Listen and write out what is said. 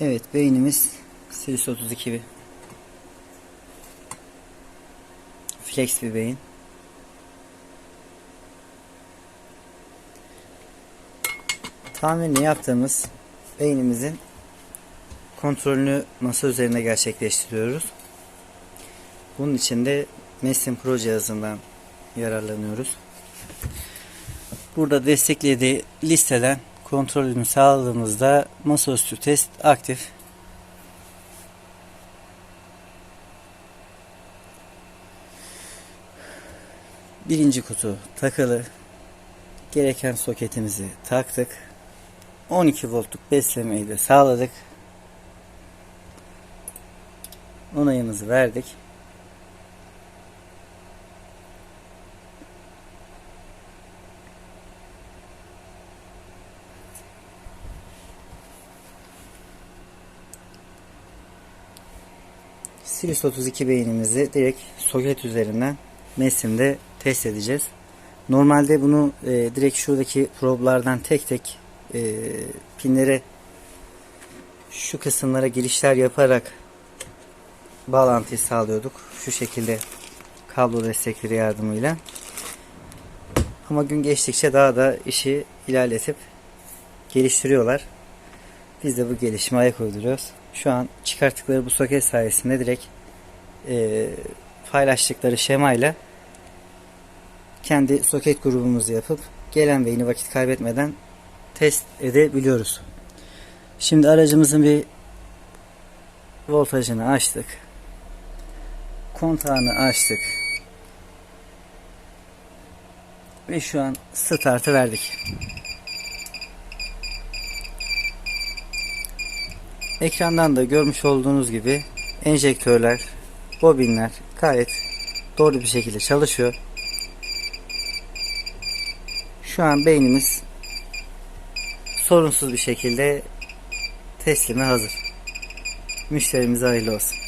Evet beynimiz Series 32 bir. Flex bir beyin. Tamirini yaptığımız beynimizin kontrolünü masa üzerinde gerçekleştiriyoruz. Bunun için de Mesin Pro cihazından yararlanıyoruz. Burada desteklediği listeden kontrolünü sağladığımızda masaüstü test aktif. Birinci kutu takılı. Gereken soketimizi taktık. 12 voltluk beslemeyi de sağladık. Onayımızı verdik. Sirius 32 beynimizi direkt soket üzerinden Messim'de test edeceğiz. Normalde bunu e, direkt şuradaki problardan tek tek e, pinlere şu kısımlara girişler yaparak bağlantıyı sağlıyorduk. Şu şekilde kablo destekleri yardımıyla. Ama gün geçtikçe daha da işi ilerletip geliştiriyorlar. Biz de bu gelişime ayak uyduruyoruz. Şu an çıkarttıkları bu soket sayesinde direkt e, paylaştıkları şemayla kendi soket grubumuzu yapıp gelen beyni vakit kaybetmeden test edebiliyoruz. Şimdi aracımızın bir voltajını açtık. Kontağını açtık. Ve şu an startı verdik. Ekrandan da görmüş olduğunuz gibi enjektörler, bobinler gayet doğru bir şekilde çalışıyor. Şu an beynimiz sorunsuz bir şekilde teslime hazır. Müşterimize hayırlı olsun.